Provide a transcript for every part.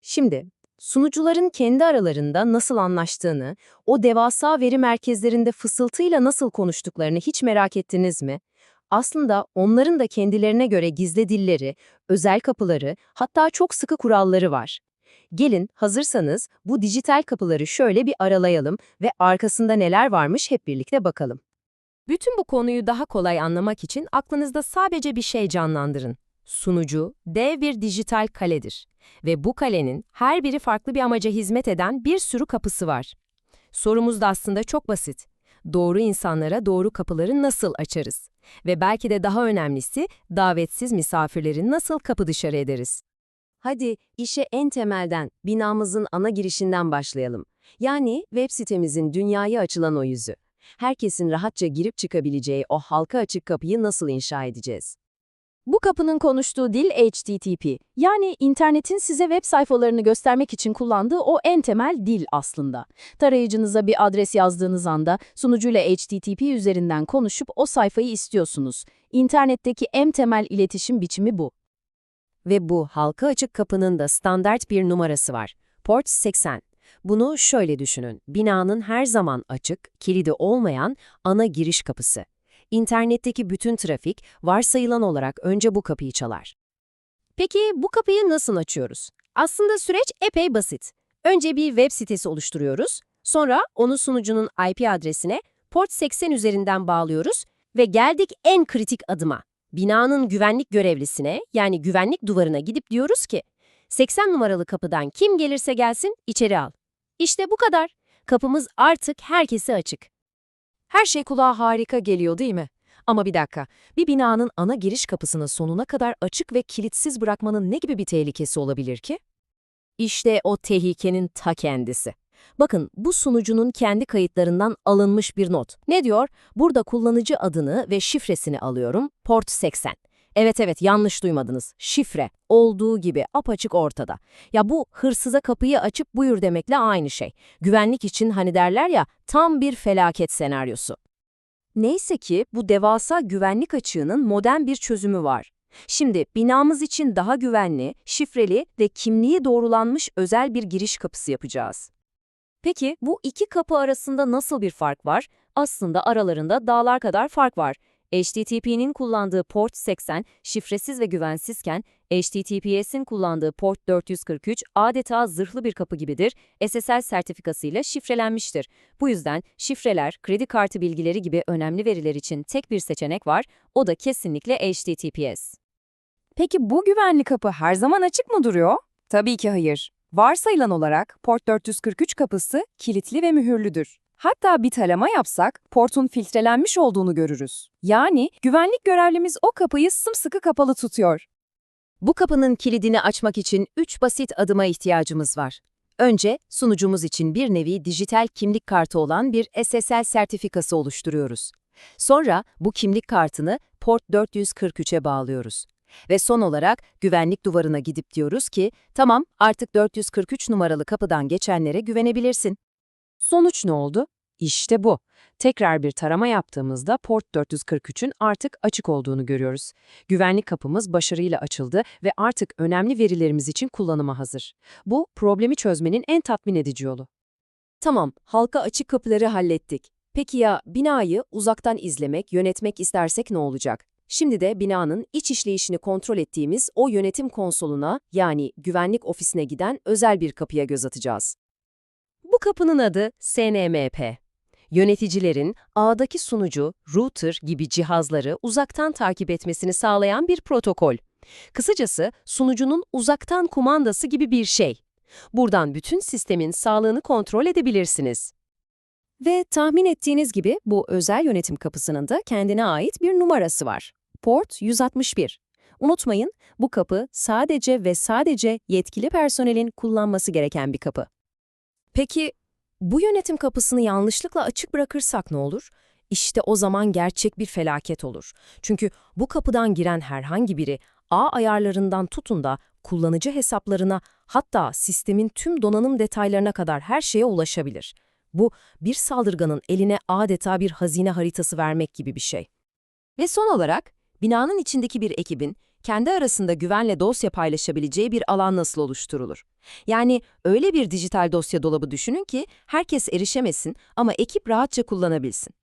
Şimdi, sunucuların kendi aralarında nasıl anlaştığını, o devasa veri merkezlerinde fısıltıyla nasıl konuştuklarını hiç merak ettiniz mi? Aslında onların da kendilerine göre gizli dilleri, özel kapıları, hatta çok sıkı kuralları var. Gelin, hazırsanız bu dijital kapıları şöyle bir aralayalım ve arkasında neler varmış hep birlikte bakalım. Bütün bu konuyu daha kolay anlamak için aklınızda sadece bir şey canlandırın. Sunucu, dev bir dijital kaledir. Ve bu kalenin her biri farklı bir amaca hizmet eden bir sürü kapısı var. Sorumuz da aslında çok basit. Doğru insanlara doğru kapıları nasıl açarız? Ve belki de daha önemlisi, davetsiz misafirleri nasıl kapı dışarı ederiz? Hadi işe en temelden, binamızın ana girişinden başlayalım. Yani web sitemizin dünyaya açılan o yüzü. Herkesin rahatça girip çıkabileceği o halka açık kapıyı nasıl inşa edeceğiz? Bu kapının konuştuğu dil HTTP. Yani internetin size web sayfalarını göstermek için kullandığı o en temel dil aslında. Tarayıcınıza bir adres yazdığınız anda sunucuyla HTTP üzerinden konuşup o sayfayı istiyorsunuz. İnternetteki en temel iletişim biçimi bu. Ve bu halka açık kapının da standart bir numarası var. Port 80. Bunu şöyle düşünün. Binanın her zaman açık, kilidi olmayan ana giriş kapısı. İnternetteki bütün trafik varsayılan olarak önce bu kapıyı çalar. Peki bu kapıyı nasıl açıyoruz? Aslında süreç epey basit. Önce bir web sitesi oluşturuyoruz, sonra onu sunucunun IP adresine port 80 üzerinden bağlıyoruz ve geldik en kritik adıma. Binanın güvenlik görevlisine yani güvenlik duvarına gidip diyoruz ki 80 numaralı kapıdan kim gelirse gelsin içeri al. İşte bu kadar. Kapımız artık herkese açık. Her şey kulağa harika geliyor değil mi? Ama bir dakika, bir binanın ana giriş kapısını sonuna kadar açık ve kilitsiz bırakmanın ne gibi bir tehlikesi olabilir ki? İşte o tehlikenin ta kendisi. Bakın bu sunucunun kendi kayıtlarından alınmış bir not. Ne diyor? Burada kullanıcı adını ve şifresini alıyorum. Port 80. Evet evet yanlış duymadınız. Şifre olduğu gibi apaçık ortada. Ya bu hırsıza kapıyı açıp buyur demekle aynı şey. Güvenlik için hani derler ya tam bir felaket senaryosu. Neyse ki bu devasa güvenlik açığının modern bir çözümü var. Şimdi binamız için daha güvenli, şifreli ve kimliği doğrulanmış özel bir giriş kapısı yapacağız. Peki bu iki kapı arasında nasıl bir fark var? Aslında aralarında dağlar kadar fark var. HTTP'nin kullandığı port 80 şifresiz ve güvensizken HTTPS'in kullandığı port 443 adeta zırhlı bir kapı gibidir, SSL sertifikasıyla şifrelenmiştir. Bu yüzden şifreler, kredi kartı bilgileri gibi önemli veriler için tek bir seçenek var, o da kesinlikle HTTPS. Peki bu güvenli kapı her zaman açık mı duruyor? Tabii ki hayır. Varsayılan olarak port 443 kapısı kilitli ve mühürlüdür. Hatta bir tarama yapsak portun filtrelenmiş olduğunu görürüz. Yani güvenlik görevlimiz o kapıyı sımsıkı kapalı tutuyor. Bu kapının kilidini açmak için üç basit adıma ihtiyacımız var. Önce, sunucumuz için bir nevi dijital kimlik kartı olan bir SSL sertifikası oluşturuyoruz. Sonra bu kimlik kartını port 443'e bağlıyoruz. Ve son olarak güvenlik duvarına gidip diyoruz ki, tamam artık 443 numaralı kapıdan geçenlere güvenebilirsin. Sonuç ne oldu? İşte bu. Tekrar bir tarama yaptığımızda port 443'ün artık açık olduğunu görüyoruz. Güvenlik kapımız başarıyla açıldı ve artık önemli verilerimiz için kullanıma hazır. Bu, problemi çözmenin en tatmin edici yolu. Tamam, halka açık kapıları hallettik. Peki ya binayı uzaktan izlemek, yönetmek istersek ne olacak? Şimdi de binanın iç işleyişini kontrol ettiğimiz o yönetim konsoluna yani güvenlik ofisine giden özel bir kapıya göz atacağız. Bu kapının adı SNMP. Yöneticilerin ağdaki sunucu, router gibi cihazları uzaktan takip etmesini sağlayan bir protokol. Kısacası sunucunun uzaktan kumandası gibi bir şey. Buradan bütün sistemin sağlığını kontrol edebilirsiniz. Ve tahmin ettiğiniz gibi bu özel yönetim kapısının da kendine ait bir numarası var. Port 161. Unutmayın, bu kapı sadece ve sadece yetkili personelin kullanması gereken bir kapı. Peki bu yönetim kapısını yanlışlıkla açık bırakırsak ne olur? İşte o zaman gerçek bir felaket olur. Çünkü bu kapıdan giren herhangi biri ağ ayarlarından tutun da kullanıcı hesaplarına hatta sistemin tüm donanım detaylarına kadar her şeye ulaşabilir. Bu bir saldırganın eline adeta bir hazine haritası vermek gibi bir şey. Ve son olarak binanın içindeki bir ekibin kendi arasında güvenle dosya paylaşabileceği bir alan nasıl oluşturulur? Yani öyle bir dijital dosya dolabı düşünün ki herkes erişemesin ama ekip rahatça kullanabilsin.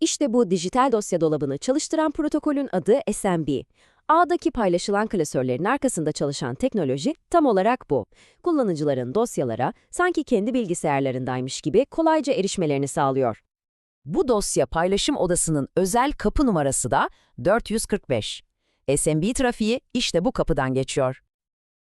İşte bu dijital dosya dolabını çalıştıran protokolün adı SMB. Ağdaki paylaşılan klasörlerin arkasında çalışan teknoloji tam olarak bu. Kullanıcıların dosyalara sanki kendi bilgisayarlarındaymış gibi kolayca erişmelerini sağlıyor. Bu dosya paylaşım odasının özel kapı numarası da 445. SMB trafiği işte bu kapıdan geçiyor.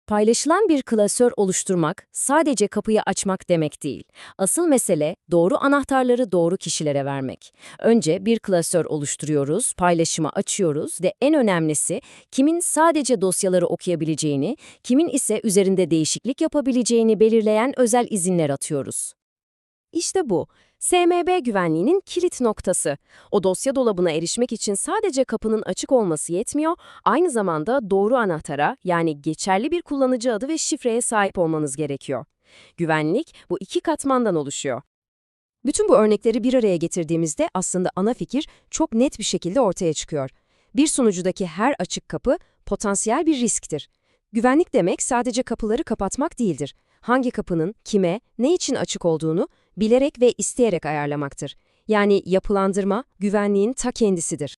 Paylaşılan bir klasör oluşturmak sadece kapıyı açmak demek değil. Asıl mesele doğru anahtarları doğru kişilere vermek. Önce bir klasör oluşturuyoruz, paylaşıma açıyoruz ve en önemlisi kimin sadece dosyaları okuyabileceğini, kimin ise üzerinde değişiklik yapabileceğini belirleyen özel izinler atıyoruz. İşte bu. SMB güvenliğinin kilit noktası. O dosya dolabına erişmek için sadece kapının açık olması yetmiyor, aynı zamanda doğru anahtara yani geçerli bir kullanıcı adı ve şifreye sahip olmanız gerekiyor. Güvenlik bu iki katmandan oluşuyor. Bütün bu örnekleri bir araya getirdiğimizde aslında ana fikir çok net bir şekilde ortaya çıkıyor. Bir sunucudaki her açık kapı potansiyel bir risktir. Güvenlik demek sadece kapıları kapatmak değildir. Hangi kapının, kime, ne için açık olduğunu bilerek ve isteyerek ayarlamaktır. Yani yapılandırma, güvenliğin ta kendisidir.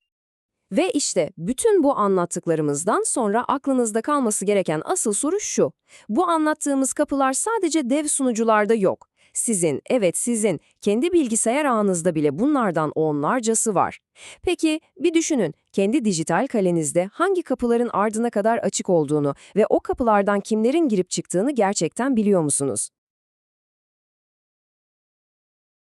Ve işte bütün bu anlattıklarımızdan sonra aklınızda kalması gereken asıl soru şu. Bu anlattığımız kapılar sadece dev sunucularda yok. Sizin, evet sizin, kendi bilgisayar ağınızda bile bunlardan onlarcası var. Peki bir düşünün, kendi dijital kalenizde hangi kapıların ardına kadar açık olduğunu ve o kapılardan kimlerin girip çıktığını gerçekten biliyor musunuz?